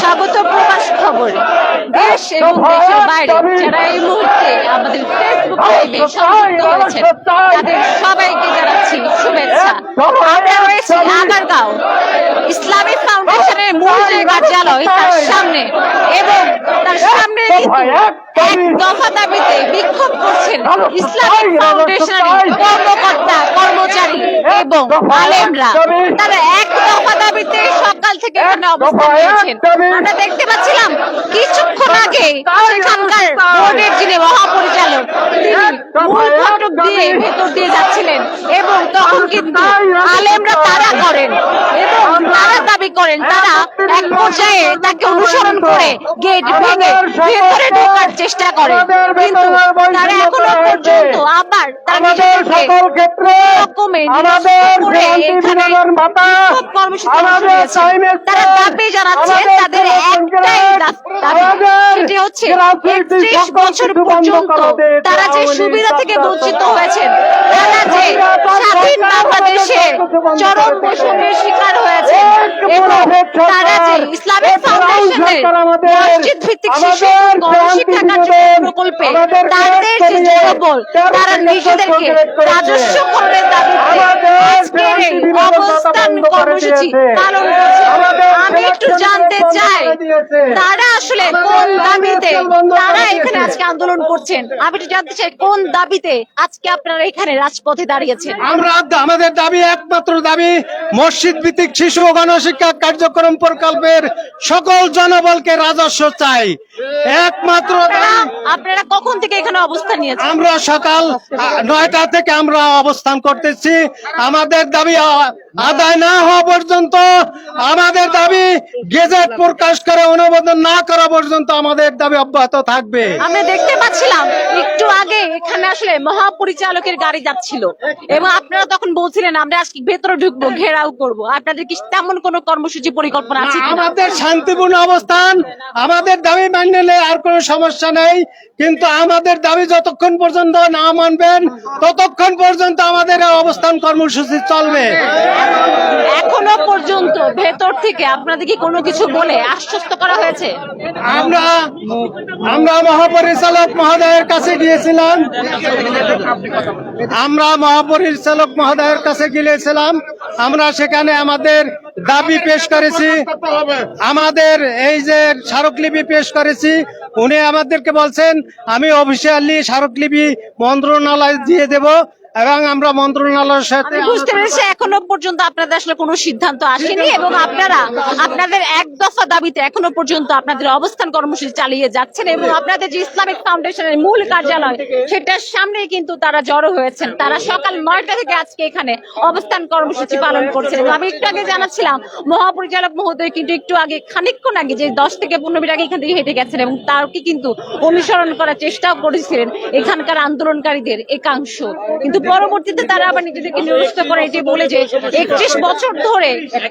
স্বাগত প্রকাশ খবর। দেশ এবং দেশের বাইরে যারা এই মুহূর্তে আমাদের ফেসবুক লাইভে সংযুক্ত হয়েছেন তাদের সবাইকে জানাচ্ছি শুভেচ্ছা। আমরা রয়েছি আগারগাঁও ইসলামিক ফাউন্ডেশনের মূল যে কার্যালয় তার সামনে এবং তার সামনে কিন্তু দফা দাবিতে বিক্ষোভ করছেন ইসলামিক ফাউন্ডেশনের কর্মকর্তা কর্মচারী এবং আলেমরা। তারা এক দফা দাবিতে সকাল থেকে এখানে অবস্থান নিয়েছেন। আমরা দেখতে পাচ্ছিলাম কিছুক্ষণ আগে সেখানকার বোর্ডের যিনি মহাপরিচালক তিনি মূল ফটক দিয়ে ভেতর দিয়ে যাচ্ছিলেন এবং তখন কিন্তু আলেমরা তারা করেন। দাবি করেন তারা এক পর্যায়ে তাকে অনুসরণ করে গেট ভেঙে ভেতরে ঢোকার চেষ্টা করে। কিন্তু তারা এখনও পর্যন্ত আবার তারা সকল ক্ষেত্রে আমাদের নিরস্ত করে শান্তি এখানে বিনোদন ভাতা, বিক্ষোভ কর্মসূচি আমাদের শুরু করেছেন। টাইমের তারা দাবি জানাচ্ছে তাদের একটাই দাবি হচ্ছে একত্রিশ বছর পর্যন্ত তারা যে সুবিধা থেকে বঞ্চিত হয়েছেন তারা যে স্বাধীন বাংলাদেশে চরম বৈষম্যের শিকার হয়েছে ইসলামিক ফাউন্ডেশনের মসজিদ ভিত্তিক শিশু গণশিক্ষা কার্যক্রম প্রকল্পে তাদের যে জনবল তারা নিজেদেরকে রাজস্ব এই কর্মসূচি পালন করছে। আমি একটু জানতে চাই তারা আসলে কোন দাবিতে তারা এখানে আজকে আন্দোলন করছেন। আমি একটু জানতে চাই কোন দাবিতে আজকে আপনারা এখানে রাজপথে দাঁড়িয়েছেন? আমরা আমাদের দাবি একমাত্র দাবি মসজিদ ভিত্তিক শিশু ও গণশিক্ষা কার্যক্রম প্রকল্পের সকল জনবলকে রাজস্ব চাই। একমাত্র আপনারা কখন থেকে এখানে অবস্থান নিয়েছেন? আমরা সকাল নয়টা থেকে আমরা অবস্থান করতেছি। আমাদের দাবি আদায় না হওয়া পর্যন্ত আমাদের দাবি গেজেট প্রকাশ করে অনুমোদন না করা পর্যন্ত আমাদের দাবি অব্যাহত থাকবে। আমরা দেখতে পাচ্ছিলাম একটু আগে এখানে আসলে মহাপরিচালকের গাড়ি যাচ্ছিল এবং আপনারা তখন বলছিলেন আমরা আজকে ভেতরে ঢুকবো ঘেরাও করব। আপনাদের কি তেমন কোনো কর্মসূচি পরিকল্পনা আছে আমাদের শান্তিপূর্ণ অবস্থান আমাদের দাবি মানলে আর কোনো সমস্যা নেই কিন্তু আমাদের দাবি যতক্ষণ পর্যন্ত না মানবেন ততক্ষণ পর্যন্ত আমাদের অবস্থান কর্মসূচি চলবে। এখনও পর্যন্ত ভেতর থেকে আপনাদেরকে কোনো কিছু বলে আশ্বস্ত করা হয়েছে? আমরা আমরা মহাপরিচালক মহোদয়ের কাছে গিয়েছিলাম। আমরা মহাপরিচালক মহোদয়ের কাছে গিয়েছিলাম। আমরা সেখানে আমাদের দাবি পেশ করেছি। আমাদের এই যে স্মারকলিপি পেশ করেছি, উনি আমাদেরকে বলছেন, আমি অফিসিয়ালি স্মারকলিপি মন্ত্রণালয় দিয়ে দেব। এবং আমরা মন্ত্রণালয়ের সাথে বুঝতে পেরেছি এখনও পর্যন্ত আপনাদের আসলে কোনো সিদ্ধান্ত আসেনি এবং আপনারা আপনাদের এক দফা দাবিতে এখনও পর্যন্ত আপনাদের অবস্থান কর্মসূচি চালিয়ে যাচ্ছেন এবং আপনাদের যে ইসলামিক ফাউন্ডেশনের মূল কার্যালয় সেটার সামনেই কিন্তু তারা জড়ো হয়েছেন। তারা সকাল নয়টা থেকে আজকে এখানে অবস্থান কর্মসূচি পালন করছেন। এবং আমি একটু আগে জানাচ্ছিলাম মহাপরিচালক মহোদয় কিন্তু একটু আগে খানিকক্ষণ আগে যে দশ থেকে পনেরো মিনিট আগে এখান থেকে হেঁটে গেছেন এবং তারকে কিন্তু অনুসরণ করার চেষ্টাও করেছিলেন এখানকার আন্দোলনকারীদের একাংশ। কিন্তু পরবর্তীতে তারা আবার নিজেদেরকে নিরস্ত করে এটি বলে যে একত্রিশ বছর ধরে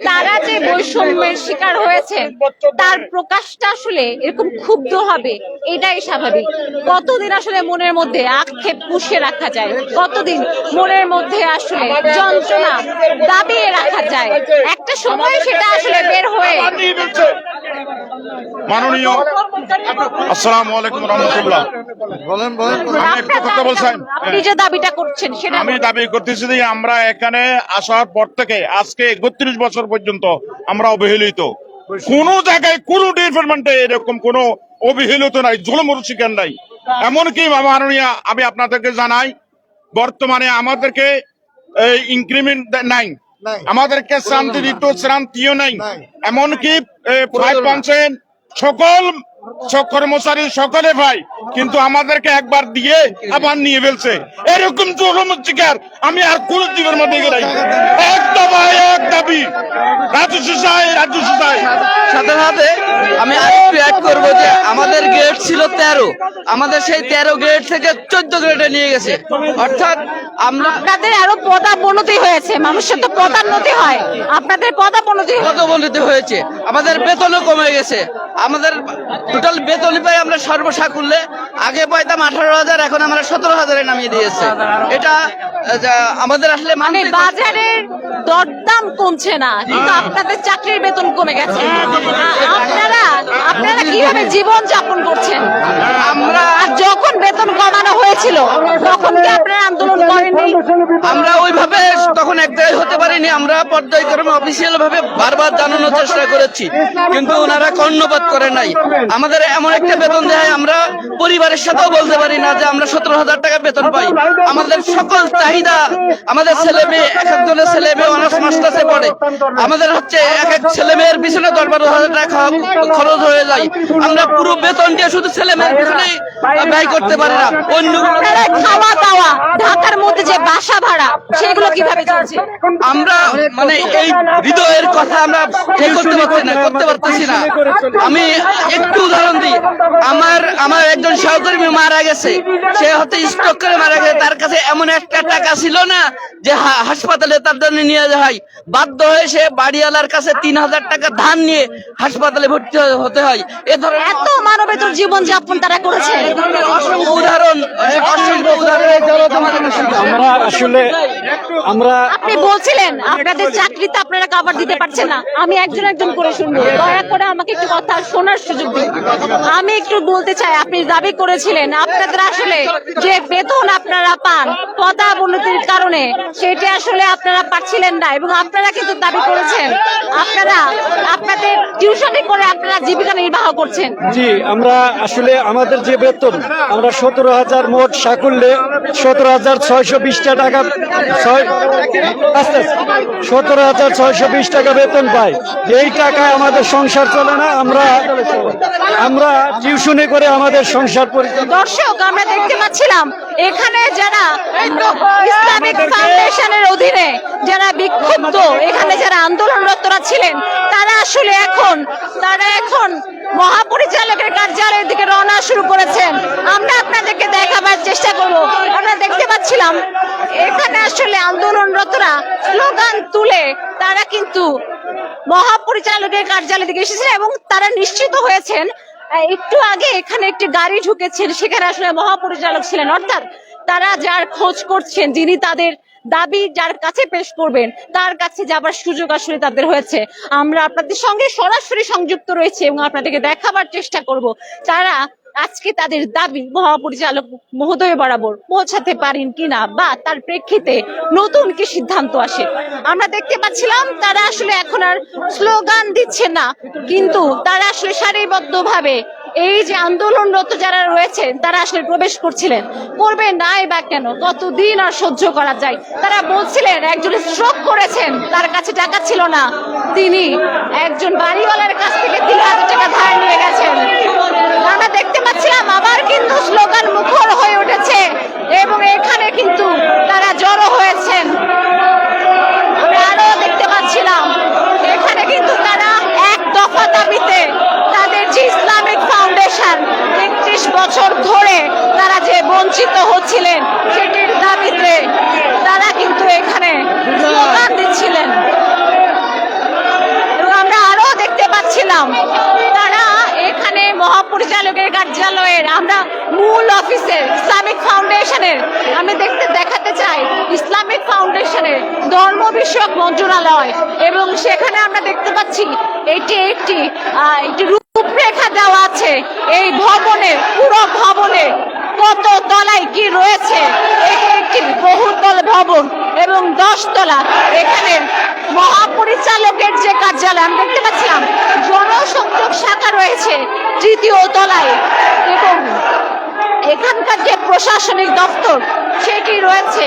তারা যে বৈষম্যের শিকার হয়েছে, তার প্রকাশটা আসলে এরকম ক্ষুব্ধ হবে, এটাই স্বাভাবিক। কতদিন আসলে মনের মধ্যে আক্ষেপ পুষিয়ে রাখা যায়? কতদিন মনের মধ্যে আসলে যন্ত্রণা দাবিয়ে রাখা যায়? একটা সময় সেটা আসলে বের হয়ে মাননীয় আসসালামু আলাইকুম রহমতুল্লাহ। বলেন বলেন আমি একটু কথা বলছেন আপনি যে দাবিটা করছেন সেটা আমি দাবি করতেছি যে আমরা এখানে আসার পর থেকে আজকে একত্রিশ বছর পর্যন্ত আমরা অবহেলিত। কোন জায়গায় কোন ডিপার্টমেন্টে এরকম কোন অবহেলিত নাই জুলমুর শিকার নাই। এমনকি মাননীয় আমি আপনাদেরকে জানাই বর্তমানে আমাদেরকে ইনক্রিমেন্ট নাই। আমাদেরকে শান্তি দিত শ্রান্তিও নাই। এমনকি ফাইভ পার্সেন্ট সকল কর্মচারী সকলে ভাই কিন্তু আমাদেরকে একবার দিয়ে আবার নিয়ে ফেলছে। এরকম চরমচিকার আমি আর কোন জীবের মধ্যে গেলাই এক এক দাবি। সাথে সাথে আমি আরেকটু অ্যাড করব যে আমাদের গ্রেড ছিল তেরো। আমাদের সেই তেরো গ্রেড থেকে চোদ্দ গ্রেডে নিয়ে গেছে। অর্থাৎ আমরা আপনাদের আরও পদাবনতি হয়েছে। মানুষের তো পদান্নতি হয়। আপনাদের পদাবনতি হয়েছে। পদোন্নত হয়েছে। আমাদের বেতনও কমে গেছে। আমাদের টোটাল বেতন পাই আমরা সর্বসাকুল্যে আগে পাইতাম আঠারো হাজার এখন আমরা সতেরো হাজারে নামিয়ে দিয়েছে। এটা আমাদের আসলে মানে বাজারের দরদাম কমছে না কিন্তু আপনাদের চাকরির বেতন কমে গেছে। আপনারা আপনারা কীভাবে জীবন যাপন করছেন? আমরা যখন বেতন কমানো হয়েছিল তখন কি আন্দোলন করেননি আমরা ওইভাবে তখন এক জায়গায় হতে পারিনি আমরা পর্যায়ক্রমে অফিসিয়াল ভাবে বারবার জানানোর চেষ্টা করেছি কিন্তু ওনারা কর্ণপাত করে নাই। আমাদের এমন একটা বেতন দেয় আমরা পরিবারের সাথেও বলতে পারি না যে আমরা সতেরো হাজার টাকা বেতন পাই। আমাদের সকল চাহিদা আমাদের ছেলে মেয়ে এক একজনের ছেলে মেয়ে অনার্স মাস্টার্সে পড়ে। আমাদের হচ্ছে এক এক ছেলে মেয়ের পিছনে দশ বারো হাজার টাকা খরচ হয়ে যায়। আমরা পুরো বেতন দিয়ে শুধু ছেলে মেয়ের পিছনেই ব্যয় করতে পারি না আপনারা খাওয়া দাওয়া। ঢাকার মধ্যে যে বাসা ভাড়া সেগুলো কীভাবে চলছে? আমরা মানে এই হৃদয়ের কথা আমরা করতে পারছি না করতে পারতেছি না। আমি একটু উদাহরণ দিই। আমার আমার একজন সহকর্মী মারা গেছে। সে হয়তো স্ট্রোক করে মারা গেছে। তার কাছে এমন একটা টাকা ছিল না যে হাসপাতালে তার জন্য নিয়ে যাওয়া হয়। বাধ্য হয়ে সে বাড়িওয়ালার কাছে তিন হাজার টাকা ধান নিয়ে হাসপাতালে ভর্তি হতে হয়। এ ধরনের এত মানবেতর জীবন যাপন তারা করেছে। অসংখ্য উদাহরণ অসংখ্য উদাহরণ। আমরা আসলে আমরা আপনি বলছিলেন আপনাদের চাকরিতে আপনারা কাভার দিতে পারছেন না। আমি একজন একজন করে শুনব। দয়া করে আমাকে একটু কথা শোনার সুযোগ দিন। আমি একটু বলতে চাই আপনি দাবি করেছিলেন আপনাদের আসলে যে বেতন আপনারা পান পদাবনতির কারণে সেটি আসলে আপনারা পাচ্ছিলেন না এবং আপনারা কিন্তু দাবি করেছেন। আপনারা আপনাদের টিউশনি করে আপনারা জীবিকা নির্বাহ করছেন? জি আমরা আসলে আমাদের যে বেতন আমরা সতেরো হাজার মোট সাকুল্যে সতেরো হাজার ছয়শো বিশটা টাকা আস্তে সতেরো হাজার ছয়শো বিশ টাকা বেতন পাই। এই টাকায় আমাদের সংসার চলে না আমরা আমরা টিউশনে করে আমাদের সংসার পরিচালনা দর্শক আমরা দেখতে পাচ্ছিলাম এখানে যারা ইসলামিক ফাউন্ডেশনের অধীনে যারা বিক্ষুব্ধ এখানে যারা আন্দোলনরতরা ছিলেন তারা আসলে এখন তারা এখন মহাপরিচালকের কার্যালয়ের দিকে রওনা শুরু করেছেন। আমরা আপনাদেরকে দেখাবার চেষ্টা করব। আমরা দেখতে পাচ্ছিলাম, এখানে আসলে আন্দোলনরতরা স্লোগান তুলে তারা কিন্তু মহাপরিচালকের কার্যালয় দিকে এসেছেন এবং তারা নিশ্চিত হয়েছেন একটু আগে এখানে একটি গাড়ি ঢুকেছেন সেখানে আসলে মহাপরিচালক ছিলেন। অর্থাৎ তারা যার খোঁজ করছেন, যিনি তাদের দাবি যার কাছে পেশ করবেন, তার কাছে যাবার সুযোগ আসলে তাদের হয়েছে। আমরা আপনাদের সঙ্গে সরাসরি সংযুক্ত রয়েছে এবং আপনাদেরকে দেখাবার চেষ্টা করব তারা আজকে তাদের দাবি মহাপরিচালক মহোদয় বরাবর পৌঁছাতে পারেন কিনা বা তার প্রেক্ষিতে নতুন কি সিদ্ধান্ত আসে। আমরা দেখতে পাচ্ছিলাম তারা আসলে এখন আর স্লোগান দিচ্ছে না, কিন্তু তারা আসলে সারিবদ্ধভাবে এই যে আন্দোলনরত যারা রয়েছেন, তারা আসলে প্রবেশ করছিলেন। করবে নাই বা কেন? কতদিন আর সহ্য করা যায়? তারা বলছিলেন, একজন স্ট্রোক করেছেন, তার কাছে টাকা ছিল না। তিনি একজন বাড়িওয়ালার কাছ থেকে তিন হাজার টাকা ধার নিয়ে গেছেন। আমরা দেখতে পাচ্ছিলাম, আবার কিন্তু স্লোগান মুখর হয়ে উঠেছে। এবং এখানে কিন্তু তারা জড়ো হয়েছেন আমরা আরও দেখতে পাচ্ছিলাম এখানে কিন্তু তারা এক দফা দাবিতে তাদের যে ইসলামিক ফাউন্ডেশন একত্রিশ বছর ধরে তারা যে বঞ্চিত হচ্ছিলেন সেটির দাবিতে তারা কিন্তু এখানে স্লোগান দিচ্ছিলেন। এবং আমরা আরও দেখতে পাচ্ছিলাম, তারা এখানে মহাপরিচালকের কার্যালয়ের, আমরা মূল অফিসের ইসলামিক ফাউন্ডেশনের, আমি দেখতে, দেখাতে চাই, ইসলামিক ফাউন্ডেশনের ধর্ম বিষয়ক মন্ত্রণালয়, এবং সেখানে আমরা দেখতে পাচ্ছি এটি একটি একটি রূপরেখা দেওয়া আছে, এই ভবনের, পুরো ভবনে কত তলায় কি রয়েছে? একটি বহুতল ভবন এবং দশ তলা এখানে মহাপরিচালকের যে কার্যালয়, আমি দেখতে পাচ্ছিলাম, জনসংযোগ শাখা রয়েছে তৃতীয় তলায় এবং এখানকার যে প্রশাসনিক দপ্তর, সেটি রয়েছে।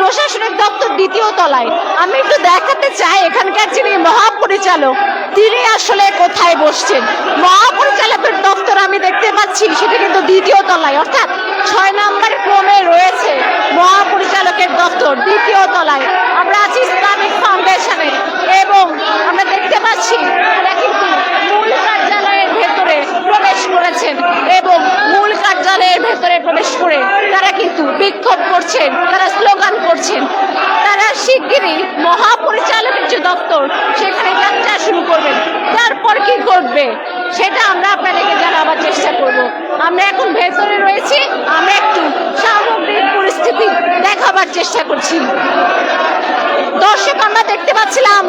প্রশাসনিক দপ্তর দ্বিতীয় তলায়। আমি একটু দেখাতে চাই এখানকার যিনি মহাপরিচালক, তিনি আসলে কোথায় বসছেন? মহাপরিচালকের দপ্তর আমি দেখতে পাচ্ছি, সেটা কিন্তু দ্বিতীয় তলায়। অর্থাৎ ছয় নম্বর ক্রমে রয়েছে মহাপরিচালকের দপ্তর দ্বিতীয় তলায়। আমরা আছি ইসলামিক ফাউন্ডেশনে এবং আমরা দেখতে পাচ্ছি তারা কিন্তু মূল কার্যালয়ের ভেতরে প্রবেশ করেছেন। মূল কার্যালয়ের ভেতরে প্রবেশ করে তারা কিন্তু বিক্ষোভ করছেন, তারা স্লোগান করছেন। তারা শিগগিরই মহাপরিচালকের যে দপ্তর, সেখানে যাত্রা শুরু করবেন। তারপর কি করবে সেটা আমরা আপনাদেরকে জানাবার চেষ্টা করব। আমরা এখন ভেতরে রয়েছি, আমরা একটু সামগ্রিক পরিস্থিতি দেখাবার চেষ্টা করছি। দর্শক, আমরা দেখতে পাচ্ছিলাম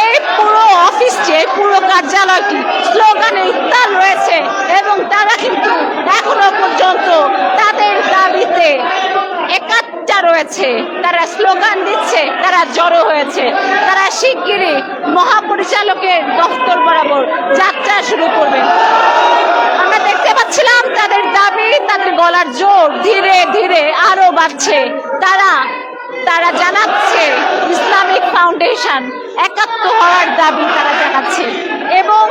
এই পুরো অফিসটি এই পুরো কার্যালয়টি স্লোগানে উত্তাল রয়েছে এবং তারা কিন্তু এখনও পর্যন্ত তাদের দাবিতে একাত্তা রয়েছে। তারা স্লোগান দিচ্ছে, তারা জড়ো হয়েছে। তারা শিগগিরই মহাপরিচালকের দফতর বরাবর যাত্রা শুরু করবে। আমরা দেখতে পাচ্ছিলাম তাদের দাবি, তাদের গলার জোর ধীরে ধীরে আরও বাড়ছে। তারা তারা জানাচ্ছে, ইসলামিক ফাউন্ডেশন একাত্ম হওয়ার দাবি তারা জানাচ্ছে। এবং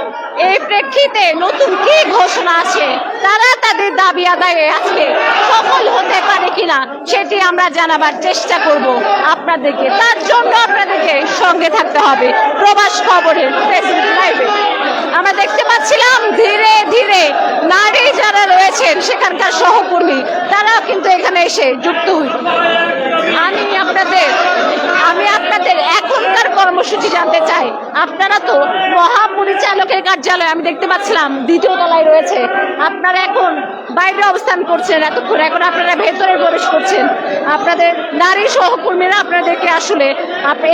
এই প্রেক্ষিতে নতুন কি ঘোষণা আছে, তারা তাদের দাবি আদায়ে আজকে সফল হতে পারে কিনা, সেটি আমরা জানাবার চেষ্টা করব আপনাদেরকে। তার জন্য আপনাদেরকে সঙ্গে থাকতে হবে। প্রবাস খবরের ফেসবুক লাইভে আমরা দেখতে পাচ্ছিলাম ধীরে ধীরে নারী যারা রয়েছেন, সেখানকার সহকর্মী তারা কিন্তু এখানে এসে যুক্ত হই। আমি আপনাদের আমি আপনাদের এখনকার কর্মসূচি জানতে চাই। আপনারা তো মহাপরিচালকের কার্যালয়, আমি দেখতে পাচ্ছিলাম, দ্বিতীয় তলায় রয়েছে। আপনারা এখন বাইরে অবস্থান করছেন এতক্ষণ, এখন আপনারা ভেতরে প্রবেশ করছেন। আপনাদের নারী সহকর্মীরা আপনাদেরকে আসলে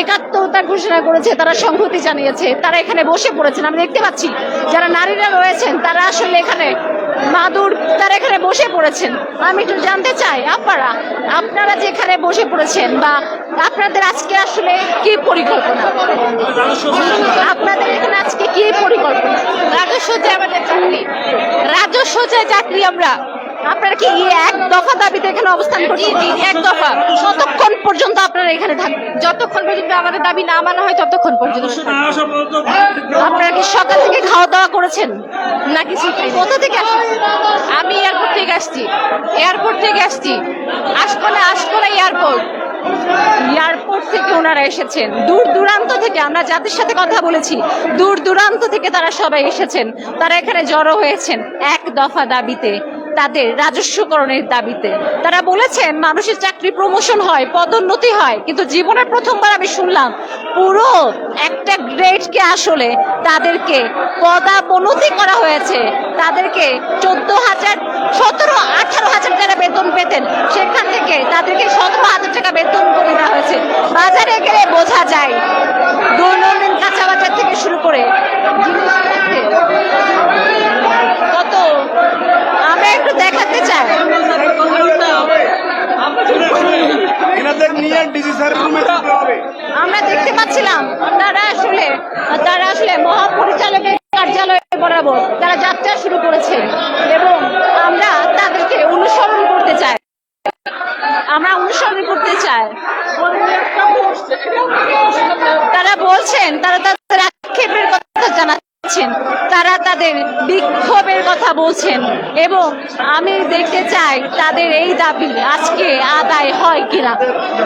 একাত্মতা ঘোষণা করেছে, তারা সংহতি জানিয়েছে, তারা এখানে বসে পড়েছেন। আমি দেখতে পাচ্ছি, যারা নারীরা রয়েছেন, তারা আসলে এখানে মাদুর তারা এখানে বসে পড়েছেন। আমি একটু জানতে চাই, আপনারা আপনারা যে এখানে বসে পড়েছেন বা আপনাদের আজকে আসলে কি পরিকল্পনা? আপনাদের এখানে আজকে কি পরিকল্পনা? রাজস্ব যে আমাদের চাকরি, রাজস্ব যে চাকরি আমরা আপনারা কি এক দফা দাবিতে এখানে অবস্থান করছেন? এক দফা। কতক্ষণ পর্যন্ত আপনারা এখানে থাকবেন যতক্ষণ পর্যন্ত আমাদের দাবি না মানা হয় ততক্ষণ পর্যন্ত আপনারা কি সকাল থেকে খাওয়া দাওয়া করেছেন? না কিছু কোথা থেকে আসছেন? আমি এয়ারপোর্ট থেকে আসছি। এয়ারপোর্ট থেকে আসছি। আশকোলা আশকোলা এয়ারপোর্ট। এয়ারপোর্ট থেকে ওনারা এসেছেন। দূর দূরান্ত থেকে আমরা যাদের সাথে কথা বলেছি দূর দূরান্ত থেকে তারা সবাই এসেছেন। তারা এখানে জড়ো হয়েছেন এক দফা দাবিতে। তাদের রাজস্বকরণের দাবিতে। তারা বলেছেন, মানুষের চাকরি প্রমোশন হয়, পদোন্নতি হয়, কিন্তু জীবনের প্রথমবার আমি শুনলাম, পুরো একটা গ্রেডকে আসলে তাদেরকে পদাবনতি করা হয়েছে। তাদেরকে চোদ্দ হাজার, সতেরো, আঠারো হাজার টাকা বেতন পেতেন। সেখান থেকে তাদেরকে সতেরো হাজার টাকা বেতন করে দেওয়া হয়েছে। বাজারে গেলে বোঝা যায়, দৈনন্দিন কাঁচা বাজার থেকে শুরু করে জিনিসপত্রে কত আমরা যেতে হবে। আমরা দেখতে পাচ্ছিলাম তারা আসলে তারা আসলে মহাপরিচালকের কার্যালয় বরাবর তারা যাত্রা শুরু করেছে এবং আমরা তাদেরকে অনুসরণ করতে চাই। আমরা অনুসরণ করতে চাই। তারা বলছেন তারা তাদের আক্ষেপের কথা জানাচ্ছেন। তাদের বিক্ষোভের কথা বলছেন এবং আমি দেখতে চাই তাদের এই দাবি আজকে আদায় হয় কিনা।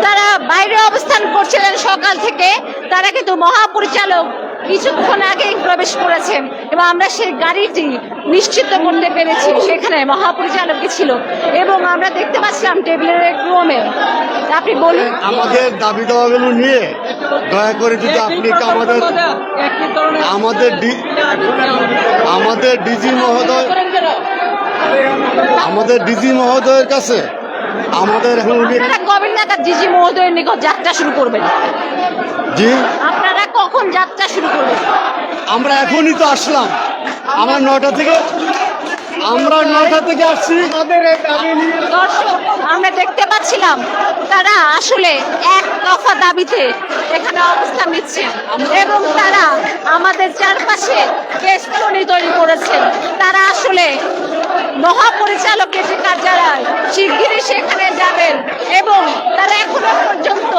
তারা বাইরে অবস্থান করছিলেন সকাল থেকে, তারা কিন্তু মহাপরিচালক কিছুক্ষণ আগেই প্রবেশ করেছেন এবং আমরা সেই গাড়িটি নিশ্চিত করতে পেরেছি। সেখানে মহাপরিচালক ছিল এবং আমরা দেখতে পাচ্ছিলাম টেবিলের এক রুমে। আপনি বলুন। আমাদের দাবি দাওয়াগুলো নিয়ে দয়া করে যদি আপনি আমাদের আমাদের ডি- আমাদের ডিজি মহোদয় আমাদের ডিজি মহোদয়ের কাছে আমাদের এখন কবে নাগাদ জিজি মহোদয়ের নিকট যাত্রা শুরু করবেন? জি। আপনারা কখন যাত্রা আমরা এখনই তো আসলাম। আমার নটা থেকে আমরা নটা থেকে আসছি। আমরা দেখতে পাচ্ছিলাম তারা আসলে এক দফা দাবিতে এখানে অবস্থান নিচ্ছেন এবং তারা আমাদের চারপাশে বেষ্টনী তৈরি করেছেন। তারা আসলে মহাপরিচালকের যে কার্যালয় শিগগিরই সেখানে যাবেন এবং তারা এখনও পর্যন্ত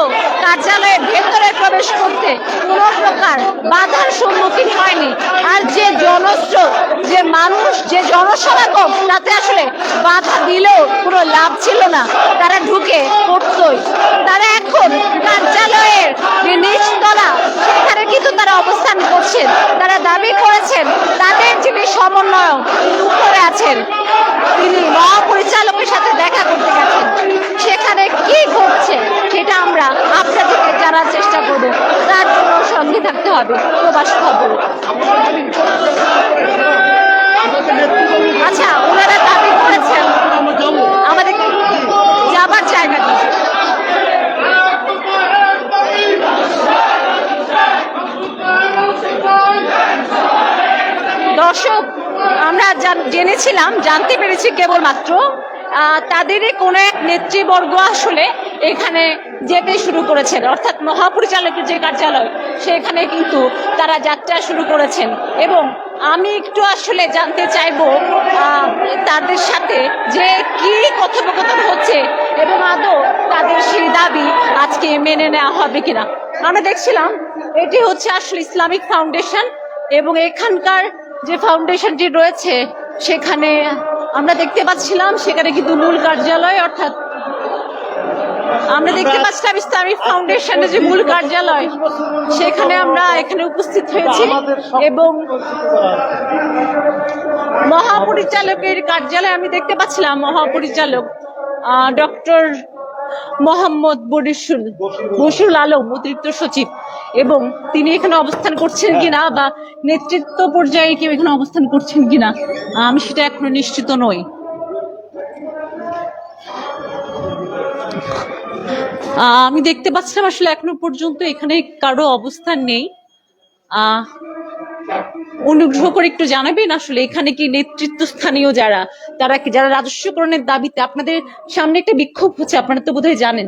কার্যালয়ের ভেতরে প্রবেশ করতে কোনো প্রকার বাধার সম্মুখীন হয়নি। আর যে জনস্রোত, যে মানুষ, যে জনসমাগম, তাতে আসলে বাধা দিলেও কোনো লাভ ছিল না। তারা ঢুকে পড়তই। তারা এখন কার্যালয়ের নিচতলা, সেখানে কিন্তু তারা অবস্থান করছেন। তারা দাবি করেছেন, তাদের যিনি সমন্বয়ক গেছেন তিনি মহাপরিচালকের সাথে দেখা করতে গেছেন। সেখানে কি করছে সেটা আমরা আপনাদেরকে জানার চেষ্টা করব। তার জন্য সঙ্গে থাকতে হবে। প্রবাস খবর। আচ্ছা ওনারা দাবি করেছেন আমাদের যাবার জায়গা দর্শক আমরা জান- জেনেছিলাম, জানতে পেরেছি কেবলমাত্র তাদেরই কোন এক নেতৃবর্গ আসলে এখানে যেতে শুরু করেছেন। অর্থাৎ মহাপরিচালকের যে কার্যালয়, সেখানে কিন্তু তারা যাত্রা শুরু করেছেন। এবং আমি একটু আসলে জানতে চাইব তাদের সাথে যে কি কথোপকথন হচ্ছে এবং আদৌ তাদের সেই দাবি আজকে মেনে নেওয়া হবে কিনা। আমরা দেখছিলাম, এটি হচ্ছে আসলে ইসলামিক ফাউন্ডেশন এবং এখানকার যে ফাউন্ডেশনটি রয়েছে, সেখানে আমরা দেখতে পাচ্ছিলাম, সেখানে কিন্তু মূল কার্যালয়, অর্থাৎ আমরা দেখতে পাচ্ছিলাম ইসলামিক ফাউন্ডেশনের যে মূল কার্যালয়, সেখানে আমরা এখানে উপস্থিত হয়েছি এবং মহাপরিচালকের কার্যালয় আমি দেখতে পাচ্ছিলাম, মহাপরিচালক ডক্টর মোহাম্মদ বরিশুল বসিরুল আলম, অতিরিক্ত সচিব। এবং তিনি এখানে অবস্থান করছেন কিনা বা নেতৃত্ব পর্যায়ে কেউ এখানে অবস্থান করছেন কিনা, আমি সেটা এখনও নিশ্চিত নই। আমি দেখতে পাচ্ছিলাম আসলে এখনও পর্যন্ত এখানে কারও অবস্থান নেই। অনুগ্রহ করে একটু জানাবেন আসলে এখানে কি নেতৃত্ব স্থানীয় যারা? তারা যারা রাজস্বকরণের দাবিতে আপনাদের সামনে একটা বিক্ষোভ হচ্ছে আপনারা তো বোধহয় জানেন।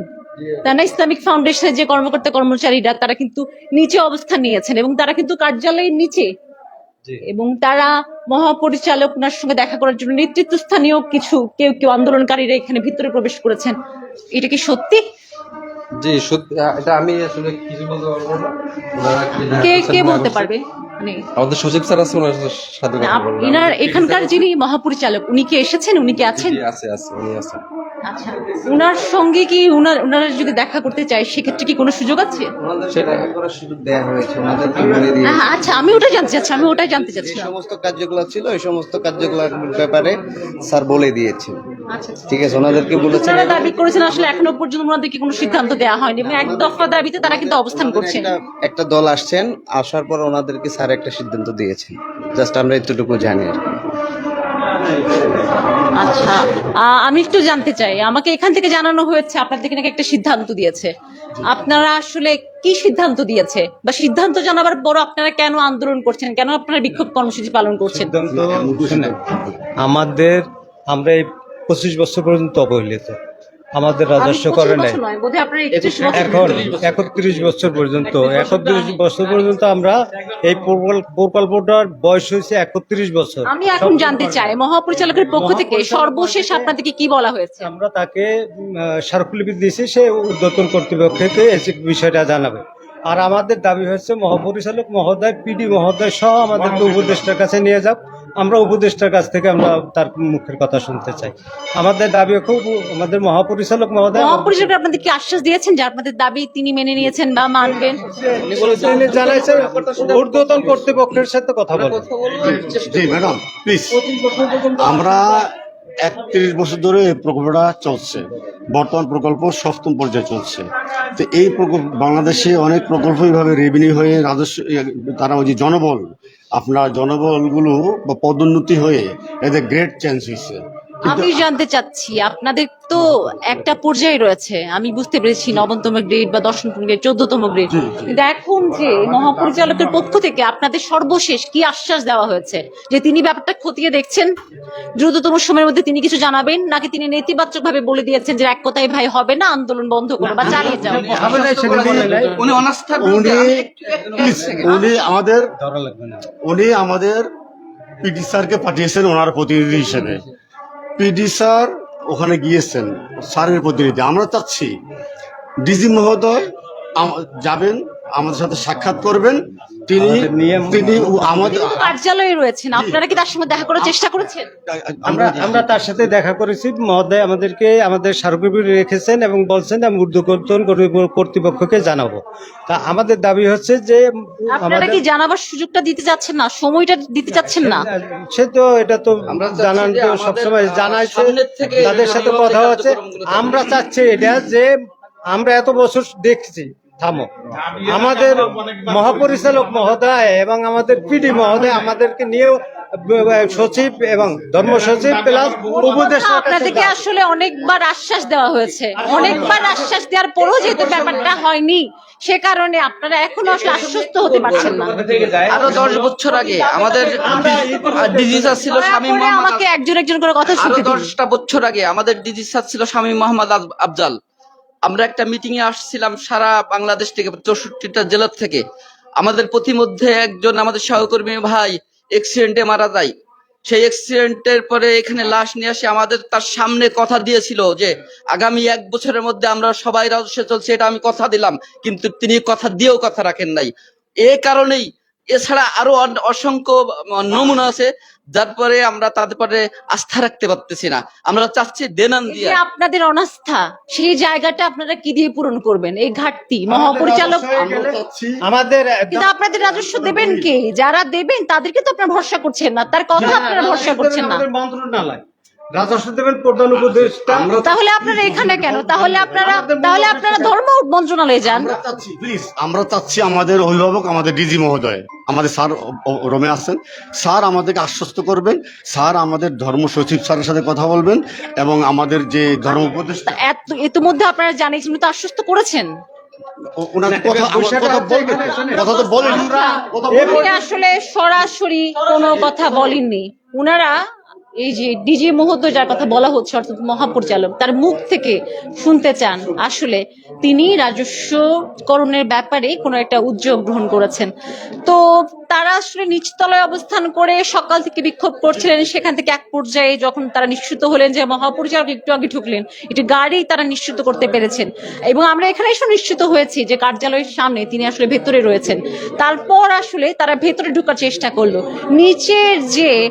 তারা ইসলামিক ফাউন্ডেশনের যে কর্মকর্তা কর্মচারীরা তারা কিন্তু নিচে অবস্থান নিয়েছেন এবং তারা কিন্তু কার্যালয়ের নিচে। এবং তারা মহাপরিচালক ওনার সঙ্গে দেখা করার জন্য নেতৃত্ব স্থানীয় কিছু কেউ কেউ আন্দোলনকারীরা এখানে ভিতরে প্রবেশ করেছেন। এটা কি সত্যি? জি সত্যি এটা আমি আসলে কিছু বলতে পারব না। কি কে বলতে পারবে? মানে আমাদের সচিব স্যার আছে ওনার সাথে ইনার এখানকার যিনি মহাপরিচালক উনি কি এসেছেন? উনি কি আছেন? আছে আছে উনি আছে আচ্ছা উনার সঙ্গে কি উনার উনারা যদি দেখা করতে চায় সেক্ষেত্রে কি কোনো সুযোগ আছে? আহ, আচ্ছা আমি ওটা জানতে চাচ্ছি আমি ওটাই জানতে যে চাচ্ছিলাম। সমস্ত কার্যগুলো ছিল এই সমস্ত কার্যগুলোর ব্যাপারে স্যার বলে দিয়েছেন। আচ্ছা আচ্ছা। ঠিক আছে ওনাদেরকে বলেছেন দাবি করেছেন আসলে এখনও পর্যন্ত ওনাদেরকে কোনো সিদ্ধান্ত দেওয়া হয়নি। এবং এক দফা দাবিতে তারা কিন্তু অবস্থান করছেন। একটা একটা দল আসছেন আসার পর ওনাদেরকে স্যার একটা সিদ্ধান্ত দিয়েছেন। জাস্ট আমরা এতটুকু জানি আর কি। আচ্ছা আহ, আমি একটু জানতে চাই। আমাকে এখান থেকে জানানো হয়েছে আপনাদের নাকি একটা সিদ্ধান্ত দিয়েছে। আপনারা আসলে কি সিদ্ধান্ত দিয়েছে? বা সিদ্ধান্ত জানাবার পর আপনারা কেন আন্দোলন করছেন? কেন আপনারা বিক্ষোভ কর্মসূচি পালন করছেন? সিদ্ধান্ত আমাদের আমরা এই পঁচিশ বছর পর্যন্ত অবহেলিত। আমাদের রাজস্ব করে 25 নাই। বছর নয়, বোধহয় আপনারা 31 বছর এখন একত্রিশ বছর পর্যন্ত একত্রিশ বছর পর্যন্ত আমরা এই প্রকল্পটার বয়স হয়েছে একত্রিশ বছর। আমি এখন জানতে চাই মহাপরিচালকের পক্ষ থেকে সর্বশেষ আপনাদেরকে কি বলা হয়েছে? আমরা তাকে আহ, স্মারকলিপি দিয়েছি সে উদ্যতন কর্তৃপক্ষকে এই বিষয়টা জানাবে। আর আমাদের দাবি হচ্ছে মহাপরিচালক মহোদয় পিডি মহোদয় সহ আমাদেরকে উপদেষ্টার কাছে নিয়ে যাক। আমরা উপদেষ্টার কাছ থেকে আমরা তার মুখের কথা শুনতে চাই। আমাদের দাবি খুব আমাদের মহাপরিচালক মহোদয় মহাপরিচালক আপনাদের কি আশ্বাস দিয়েছেন যে আপনাদের দাবি তিনি মেনে নিয়েছেন বা মানবেন? তিনি জানাইছেন ঊর্ধ্বতন কর্তৃপক্ষের সাথে কথা বলব জি ম্যাডাম প্লিজ আমরা একত্রিশ বছর ধরে এই প্রকল্পটা চলছে। বর্তমান প্রকল্প সপ্তম পর্যায়ে চলছে। তো এই প্রকল্প বাংলাদেশে অনেক প্রকল্প এইভাবে রেভিনিউ হয়ে রাজস্ব তারা ওই যে জনবল আপনার জনবলগুলো বা পদোন্নতি হয়ে এদের গ্রেট চেঞ্জ হয়েছে। আমি জানতে চাচ্ছি আপনাদের তো একটা পর্যায়ে রয়েছে। আমি বুঝতে পেরেছি নবমতম গ্রেড বা দশমতম গ্রেড চোদ্দতম গ্রেড কিন্তু এখন যে মহাপরিচালকের পক্ষ থেকে আপনাদের সর্বশেষ কি আশ্বাস দেওয়া হয়েছে? যে তিনি ব্যাপারটা খতিয়ে দেখছেন? দ্রুততম সময়ের মধ্যে তিনি কিছু জানাবেন? নাকি তিনি নেতিবাচক ভাবে বলে দিয়েছেন যে এক কথায় ভাই হবে না আন্দোলন বন্ধ করো বা চালিয়ে যাও? হবে না সেটা বলে নাই উনি আমাদের উনি আমাদের পিডি স্যারকে পাঠিয়েছেন ওনার প্রতিনিধি হিসেবে। পিডি স্যার ওখানে গিয়েছেন স্যারের প্রতিনিধি। আমরা চাচ্ছি ডিজি মহোদয় যাবেন। আমাদের সাথে সাক্ষাৎ করবেন। তিনি তিনি আমাদের কার্যালয়ে রয়েছেন। আপনারা কি তার সঙ্গে দেখা করার চেষ্টা করেছেন? আমরা আমরা তার সাথে দেখা করেছি। মহোদয় আমাদেরকে আমাদের স্মারকলিপি রেখেছেন এবং বলছেন আমি কর্তৃপ- কর্তৃপক্ষকে জানাব। তা আমাদের দাবি হচ্ছে যে আপনারা কি জানাবার সুযোগটা দিতে চাচ্ছেন না? সময়টা দিতে চাচ্ছেন না? সে তো এটা তো আমরা জানান তো সবসময় জানাইছে। তাদের সাথে কথা হচ্ছে আমরা চাচ্ছি এটা যে আমরা এত বছর দেখছি থামো। আমাদের মহাপরিচালক মহোদয় এবং আমাদের পিডি মহোদয় আমাদেরকে নিয়েও সচিব এবং ধর্ম সচিব প্লাস উপদেষ্টা আপনাদেরকে আসলে অনেকবার আশ্বাস দেওয়া হয়েছে। অনেকবার আশ্বাস দেওয়ার পরেও যেহেতু ব্যাপারটা হয়নি সে কারণে আপনারা এখনও আসলে আশ্বস্ত হতে পারছেন না। আরও দশ বছর আগে আমাদের ডিজি স্যার ছিল মোহাম্মদ আমাকে একজন একজন করে কথা আরও শুনতে দশটা বছর আগে আমাদের ডিজি স্যার ছিল শামীম মোহাম্মদ আফজাল। আমরা একটা মিটিং এ আসছিলাম সারা বাংলাদেশ থেকে, চৌষট্টিটা জেলার থেকে। আমাদের প্রতিমধ্যে একজন আমাদের সহকর্মী ভাই অ্যাক্সিডেন্টে মারা যায়। সেই অ্যাক্সিডেন্টের পরে এখানে লাশ নিয়ে আসে আমাদের তার সামনে কথা দিয়েছিল যে, আগামী এক বছরের মধ্যে আমরা সবাই রাজস্বে চলছে, এটা আমি কথা দিলাম, কিন্তু তিনি কথা দিয়েও কথা রাখেন নাই। এ কারণেই এছাড়া আরও অসংখ্য নমুনা আছে। যার পরে আমরা তাদের পরে আস্থা রাখতে পারতেছি না। আমরা চাচ্ছি দেনান দিয়ে যে আপনাদের অনাস্থা সেই জায়গাটা আপনারা কি দিয়ে পূরণ করবেন? এই ঘাটতি মহাপরিচালক আমাদের কিন্তু আপনাদের রাজস্ব দেবেন কে? যারা দেবেন তাদেরকে তো আপনারা ভরসা করছেন না। তার কথা আপনারা ভরসা করছেন না। মন্ত্রণালয়। রাজস্ব দেবেন প্রধান উপদেষ্টা। তাহলে আপনারা এখানে কেন? তাহলে আপনারা তাহলে আপনারা ধর্ম মন্ত্রণালয়ে যান। আমরা চাচ্ছি প্লিজ আমরা চাচ্ছি আমাদের অভিভাবক আমাদের ডিজি মহোদয় আমাদের স্যার রমে আসছেন। স্যার আমাদেরকে আশ্বস্ত করবেন স্যার আমাদের ধর্ম সচিব স্যারের সাথে কথা বলবেন এবং আমাদের যে ধর্ম উপদেষ্টা এত ইতিমধ্যে আপনারা জানিয়েছেন তো আশ্বস্ত করেছেন। আসলে সরাসরি কোনো কথা বলেননি। উনারা এই যে ডিজে মহোদয় যার কথা বলা হচ্ছে, অর্থাৎ মহাপরিচালক, তার মুখ থেকে শুনতে চান। আসলে তিনি রাজস্বকরণের ব্যাপারে কোনো একটা উদ্যোগ গ্রহণ করেছেন। তো তারা আসলে নিচতলায় অবস্থান করে সকাল থেকে বিক্ষোভ করছিলেন। সেখান থেকে এক পর্যায়ে যখন তারা নিশ্চিত হলেন যে মহাপরিচালক একটু আগে ঢুকলেন, একটি গাড়ি তারা নিশ্চিত করতে পেরেছেন। এবং আমরা এখানে এসে নিশ্চিত হয়েছি যে কার্যালয়ের সামনে তিনি আসলে ভেতরে রয়েছেন। তারপর আসলে তারা ভেতরে ঢোকার চেষ্টা করল। নিচের যে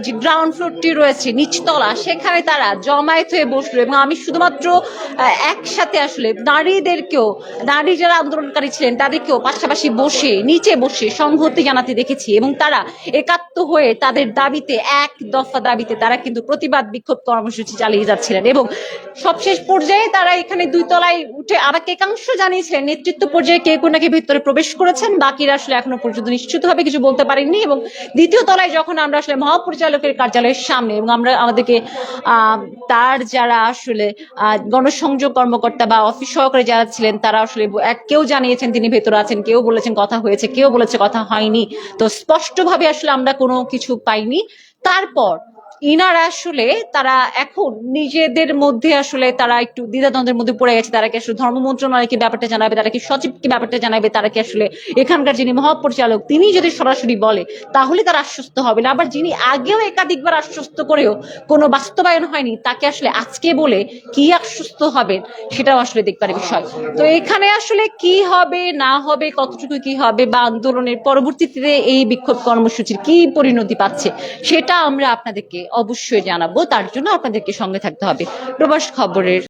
যে গ্রাউন্ড ফ্লোরটি রয়েছে নিচতলা। সেখানে তারা জমায়েত হয়ে বসল এবং আমি শুধুমাত্র একসাথে আসলে নারীদেরকেও, নারী যারা আন্দোলনকারী ছিলেন তাদেরকেও পাশাপাশি বসে, নিচে বসে সংহতি জানাতে দেখেছি এবং তারা একাত্ম হয়ে তাদের দাবিতে, এক দফা দাবিতে তারা কিন্তু প্রতিবাদ বিক্ষোভ কর্মসূচি চালিয়ে যাচ্ছিলেন এবং সবশেষ পর্যায়ে তারা এখানে দুই তলায় উঠে আবার একাংশ জানিয়েছিলেন নেতৃত্ব পর্যায়ে কে কোন নাকি ভেতরে প্রবেশ করেছেন। বাকিরা আসলে এখনও পর্যন্ত নিশ্চিতভাবে কিছু বলতে পারেননি এবং দ্বিতীয় তলায় যখন আমরা আসলে মহাপরিচালকের কার্যালয়ের সামনে এবং আমরা আমাদেরকে তার যারা আসলে গণসংযোগ কর্মকর্তা বা অফিস সহকারী যারা ছিলেন তারা আসলে এক, কেউ জানিয়েছেন তিনি ভেতরে আছেন, কেউ বলেছেন কথা হয়েছে, কেউ বলেছে কথা হয়নি। তো স্পষ্টভাবে আসলে আমরা কোনো কিছু পাইনি। তারপর ইনারা আসলে তারা এখন নিজেদের মধ্যে আসলে তারা একটু দ্বিধাদ্বন্দ্বের মধ্যে পড়ে গেছে। তারা কি আসলে ধর্ম মন্ত্রণালয়কে ব্যাপারটা জানাবে? তারা কি সচিবকে ব্যাপারটা জানাবে? তারা কি আসলে এখানকার যিনি মহাপরিচালক, তিনি যদি সরাসরি বলে, তাহলে তারা আশ্বস্ত হবে না। আবার যিনি আগেও একাধিকবার আশ্বস্ত করেও কোনো বাস্তবায়ন হয়নি, তাকে আসলে আজকে বলে কি আশ্বস্ত হবে সেটাও আসলে দেখবার বিষয়। তো এখানে আসলে কি হবে, না হবে, কতটুকু কি হবে বা আন্দোলনের পরবর্তীতে এই বিক্ষোভ কর্মসূচির কি পরিণতি পাচ্ছে, সেটা আমরা আপনাদেরকে অবশ্যই জানাব তার জন্য আপনাদেরকে সঙ্গে থাকতে হবে। প্রবাস খবরের